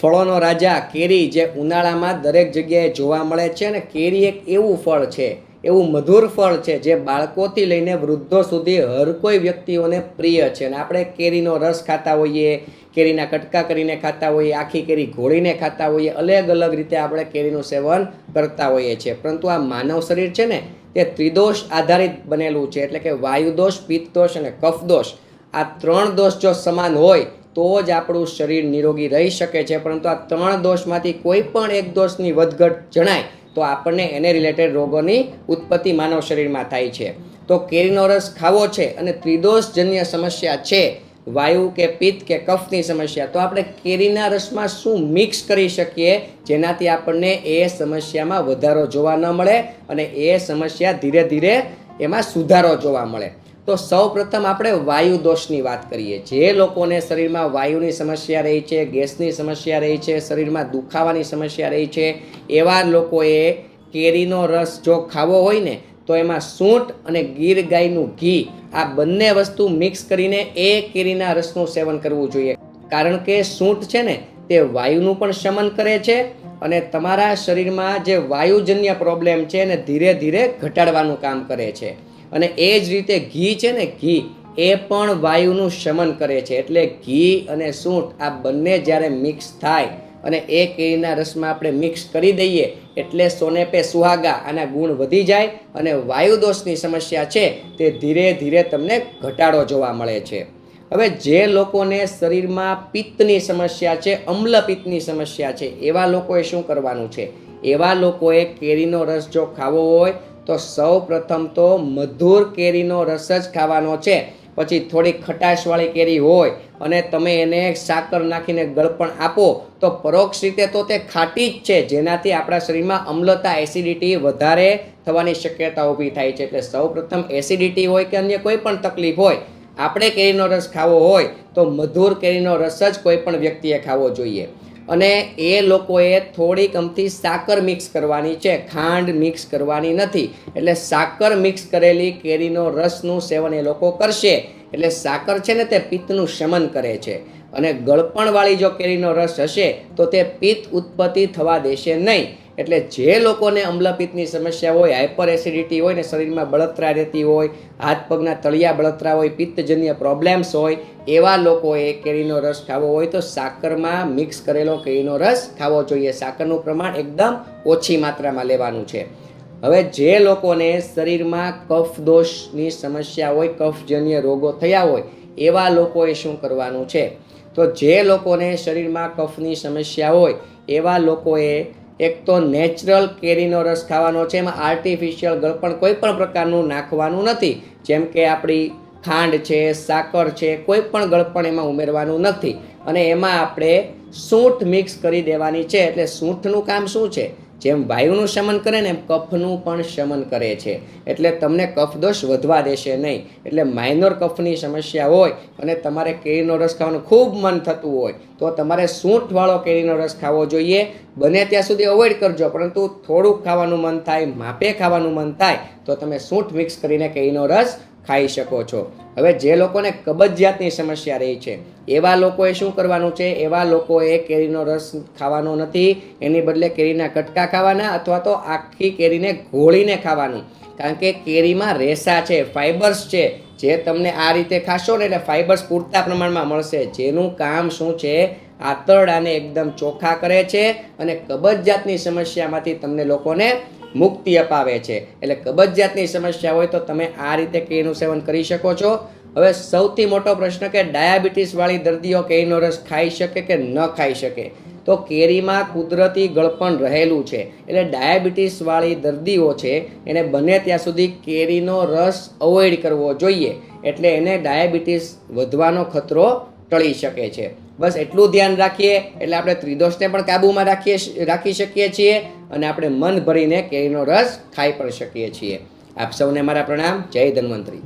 ફળોનો રાજા કેરી જે ઉનાળામાં દરેક જગ્યાએ જોવા મળે છે ને કેરી એક એવું ફળ છે, એવું મધુર ફળ છે જે બાળકોથી લઈને વૃદ્ધો સુધી હર કોઈ વ્યક્તિઓને પ્રિય છે. અને આપણે કેરીનો રસ ખાતા હોઈએ, કેરીના કટકા કરીને ખાતા હોઈએ, આખી કેરી ઘોળીને ખાતા હોઈએ, અલગ અલગ રીતે આપણે કેરીનું સેવન કરતા હોઈએ છીએ. પરંતુ આ માનવ શરીર છે ને, તે ત્રિદોષ આધારિત બનેલું છે. એટલે કે વાયુદોષ, પિત્તદોષ અને કફદોષ. આ ત્રણ દોષ જો સમાન હોય તો જ આપણું શરીર નિરોગી રહી શકે છે. પરંતુ આ ત્રણ દોષમાંથી કોઈ પણ એક દોષની વધઘટ જણાય, તો આપણને એને રિલેટેડ રોગોની ઉત્પત્તિ માનવ શરીરમાં થાય છે. તો કેરીનો રસ ખાવો છે અને ત્રિદોષજન્ય સમસ્યા છે, વાયુ કે પિત્ત કે કફની સમસ્યા, તો આપણે કેરીના રસમાં શું મિક્સ કરી શકીએ? જેનાથી આપણને એ સમસ્યામાં વધારો જોવા ન મળે અને એ સમસ્યા ધીરે ધીરે એમાં સુધારો જોવા મળે. તો સૌ પ્રથમ આપણે વાયુ દોષની વાત કરીએ. જે લોકોને શરીરમાં વાયુની સમસ્યા રહી છે, ગેસની સમસ્યા રહી છે, શરીરમાં દુખાવાની સમસ્યા રહી છે, એવા લોકોએ કેરીનો રસ જો ખાવો હોય ને, તો એમાં સૂંઠ અને ગીર ગાયનું ઘી, આ બંને વસ્તુ મિક્સ કરીને એ કેરીના રસનું સેવન કરવું જોઈએ. કારણ કે સૂંઠ છે ને, તે વાયુનું પણ શમન કરે છે અને તમારા શરીરમાં જે વાયુજન્ય પ્રોબ્લેમ છે એને ધીરે ધીરે ઘટાડવાનું કામ કરે છે. અને એ જ રીતે ઘી છે ને, ઘી, એ પણ વાયુનું શમન કરે છે. એટલે ઘી અને સૂંઠ આ બંને જ્યારે મિક્સ થાય અને એ કેરીના રસમાં આપણે મિક્સ કરી દઈએ, એટલે સોને પે સુહાગા આના ગુણ વધી જાય અને વાયુદોષની સમસ્યા છે તે ધીરે ધીરે તમને ઘટાડો જોવા મળે છે. હવે જે લોકોને શરીરમાં પિત્તની સમસ્યા છે, અમ્લ પિત્તની સમસ્યા છે, એવા લોકોએ શું કરવાનું છે? એવા લોકોએ કેરીનો રસ જો ખાવો હોય તો સૌ પ્રથમ તો મધુર કેરીનો રસ જ ખાવાનો છે. પછી થોડી ખટાશવાળી કેરી હોય અને તમે એને સાકર નાખીને ગળપણ આપો, તો પરોક્ષ રીતે તો તે ખાટી જ છે. જેનાથી આપણા શરીરમાં અમ્લતા, એસિડિટી વધારે થવાની શક્યતા ઊભી થાય છે. એટલે સૌ પ્રથમ એસિડિટી હોય કે અન્ય કોઈ પણ તકલીફ હોય, આપણે કેરીનો રસ ખાવો હોય, તો મધુર કેરીનો રસ જ કોઈ પણ વ્યક્તિએ ખાવો જોઈએ. અને એ લોકોએ થોડીક અમથી સાકર મિક્સ કરવાની છે. ખાંડ મિક્સ કરવાની નથી. એટલે સાકર મિક્સ કરેલી કેરીનો રસનું સેવન એ લોકો કરશે. એટલે સાકર છે ને તે પિત્તનું શમન કરે છે. અને ગળપણવાળી જો કેરીનો રસ હશે, તો તે પિત્ત ઉત્પત્તિ થવા દેશે નહીં. એટલે જે લોકોને અમ્લપિત્તની સમસ્યા હોય હાઇપર એસિડિટી હોય ને શરીરમાં બળતરા રહેતી હોય, હાથ પગના તળિયા બળતરા હોય, પિત્તજન્ય પ્રોબ્લેમ્સ હોય, એવા લોકોએ કેરીનો રસ ખાવો હોય તો સાકરમાં મિક્સ કરેલો કેરીનો રસ ખાવો જોઈએ. સાકરનું પ્રમાણ એકદમ ઓછી માત્રામાં લેવાનું છે. હવે જે લોકોને શરીરમાં કફ દોષની સમસ્યા હોય, કફજન્ય રોગો થયા હોય, એવા લોકોએ શું કરવાનું છે? તો જે લોકોને શરીરમાં કફની સમસ્યા હોય, એવા લોકોએ એક તો નેચરલ કેરીનો રસ ખાવાનો છે, એમાં આર્ટિફિશિયલ ગળપણ કોઈ પણ પ્રકારનું નાખવાનું નથી. જેમ કે આપણી ખાંડ છે, સાકર છે, કોઈ પણ ગળપણ એમાં ઉમેરવાનું નથી. અને એમાં આપણે સૂંઠ મિક્સ કરી દેવાની છે, એટલે સૂંઠનું કામ શું છે? જેમ વાયુનું શમન કરે ને એમ કફનું પણ શમન કરે છે. એટલે તમને કફ દોષ વધવા દેશે નહીં. એટલે માઇનોર કફની સમસ્યા હોય અને તમારે કેરીનો રસ ખાવાનું ખૂબ મન થતું હોય, તો તમારે સૂંઠવાળો કેરીનો રસ ખાવો જોઈએ. બને ત્યાં સુધી અવોઇડ કરજો, પરંતુ થોડુંક ખાવાનું મન થાય, માપે ખાવાનું મન થાય, તો તમે સૂંઠ મિક્સ કરીને કેરીનો રસ ખાઈ શકો છો. હવે જે લોકોને કબજિયાતની સમસ્યા રહી છે, એવા લોકોએ શું કરવાનું છે? એવા લોકોએ કેરીનો રસ ખાવાનો નથી. એની બદલે કેરીના કટકા ખાવાના અથવા તો આખી કેરીને ઘોળીને ખાવાનું. કારણ કે કેરીમાં રેસા છે, ફાઇબર્સ છે, જે તમને આ રીતે ખાશો ને એટલે ફાઇબર્સ પૂરતા પ્રમાણમાં મળશે. જેનું કામ શું છે? આંતરડાને એકદમ ચોખ્ખા કરે છે અને કબજિયાતની સમસ્યામાંથી તમને લોકોને મુક્તિ અપાવે છે. એટલે કબજિયાતની સમસ્યા હોય તો તમે આ રીતે કેળીનું સેવન કરી શકો છો. હવે સૌથી મોટો પ્રશ્ન કે ડાયાબિટીસવાળી દર્દીઓ કેળીનો રસ ખાઈ શકે કે ન ખાઈ શકે? તો કેરીમાં કુદરતી ગળપણ રહેલું છે. એટલે ડાયાબિટીસવાળી દર્દીઓ છે, એને બને ત્યાં સુધી કેરીનો રસ અવોઇડ કરવો જોઈએ. એટલે એને ડાયાબિટીસ વધવાનો ખતરો ટળી શકે છે. બસ એટલું ધ્યાન રાખીએ, એટલે આપણે ત્રિદોષને પણ કાબૂમાં રાખીએ રાખી શકીએ છીએ અને આપણે મન ભરીને કેરીનો રસ ખાઈ પણ શકીએ છીએ. આપ સૌને મારા પ્રણામ. જય ધન્વંતરી.